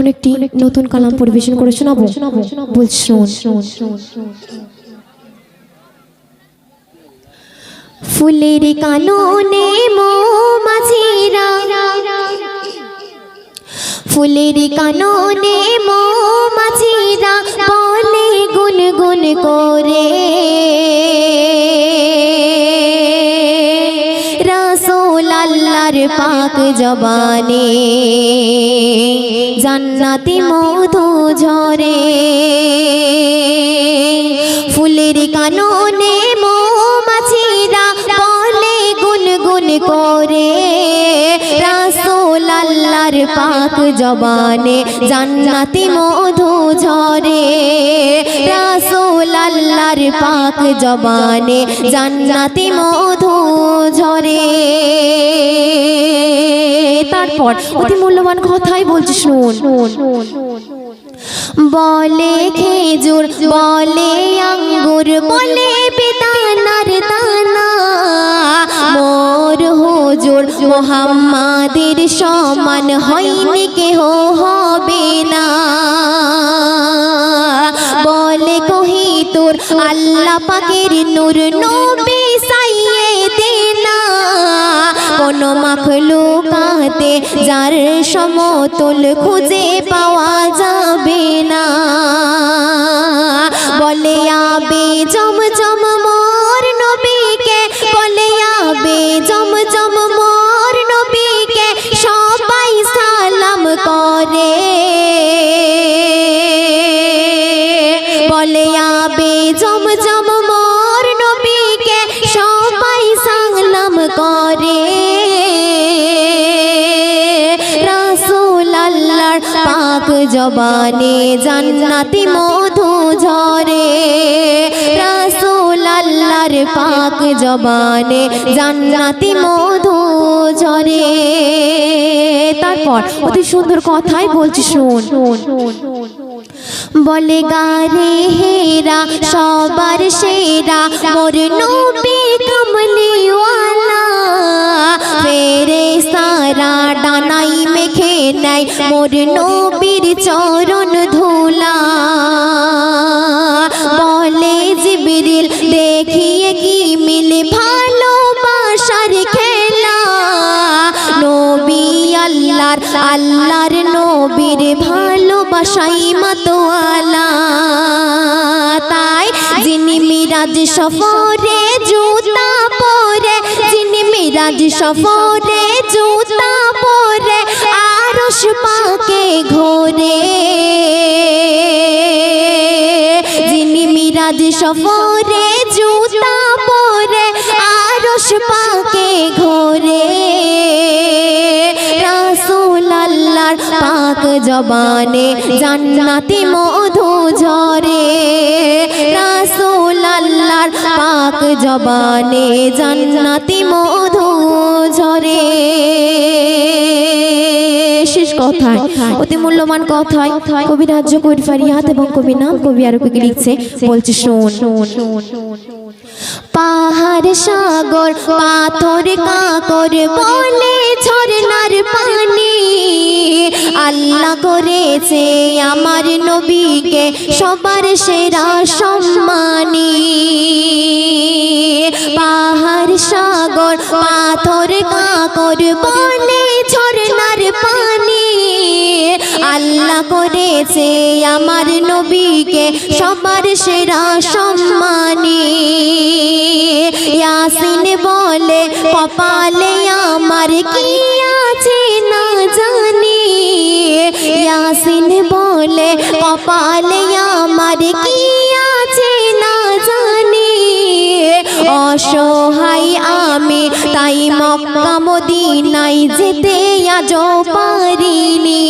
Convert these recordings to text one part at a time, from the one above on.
এখন একটি নতুন কালাম পরিবেশন করে শোনাবো। ফুলের কাননে মাঝিরা ফুলের কাননে মৌমাছিরা পাক জবানে, জান্নাতি মধু ঝরে। ফুলের কাননে মৌমাছিরা বলে গুনগুন করে। রাসোল আল্লাহর পাক জবানে জান্নাতি মধু ঝরে। রাসোল আল্লাহর পাক জবানে জান্নাতি মধু তারপর অতি মূল্যবান কথাই বলছি শুন বলে খেজুর, বলে আঙ্গুর, বলে বেদানার দানা মোর হুজুর মোহাম্মাদের সমান হয়নি কেহ হবে না। বলে কহি তোর আল্লাহ পাকের নূর নবী কোন মাখলুকাতে যার সমতুল খুঁজে পাওয়া যাবে না। বলে আবে জম জম মোর নবীকে, বলে আবে জম জম মোর নবীকে, সবাই সালাম করে। বলে আবে জবানে, জান্নাতি মধু ঝরে। রাসূল আল্লাহর পাক জবানে জান্নাতি মধু ঝরে। তারপর অতি সুন্দর কথাই বলছি শুন বলে, গারে হেরা, সবার সেরা, মোর নবী নাই মোর নবীর চরণ ধুলা। বলে জিবরিল, দেখিয়ে কি মিলে ভালোবাসার খেলা? নবী আল্লাহর আল্লাহর নবীর ভালোবাসাই মাতোয়ালা। তাই যিনি মিরাজ সফরে জুতা পরে, যিনি মিরাজ সফরে জুতা আরশ পাকে ঘোরে। যিনি মিরাজ সফরে, জুতা পরে, আরশ পাকে ঘোরে। রাসূল আল্লাহর পাক জবানে জান্নাতি মধু ঝরে। রাসূল আল্লাহর পাক জবানে জান্নাতি মধু ঝরে। কথায় অতি মূল্যবান কথায় কবি রাজ্য কবি ফারিয়াত এবং কবি নাম কবি আরও কি লিখছে বলছে শোন পাহাড় সাগর পাথর কাকর বলে ঝরনার পানি। আল্লাহ করেছে আমার নবীকে সবার সেরা সম্মানী। পাহাড় সাগর পাথর কাকর বলে ঝরনার পানি। করেছে আমার নবীকে সবার সেরা সম্মানী। ইয়াসিন বলে, কপালে আমার কি আছে না জানি। ইয়াসিন বলে, কপালে আমার কি আছে না জানি। অসহায় আমি তাই মক্কা মদিনাই যেতে আজ পারিনি।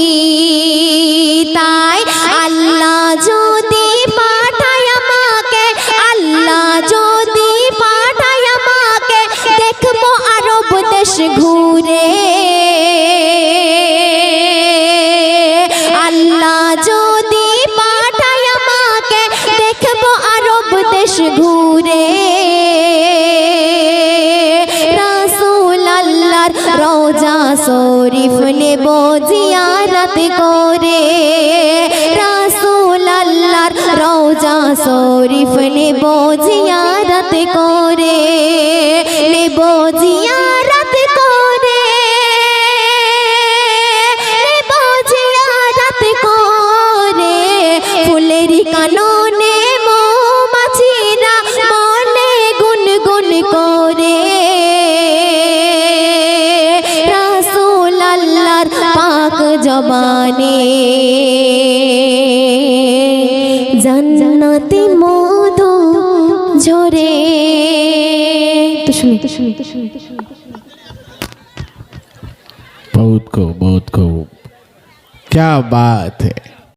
মিলাদ করে রাসুল আল্লাহর রওজা শরীফ নেব জিয়ারত করে নেব জিয়া জবানে জান্নাতি মধু ঝরে তো শুনি তো শুনি তো শুনি তো শুনি बहुत खूब बहुत खूब क्या बात है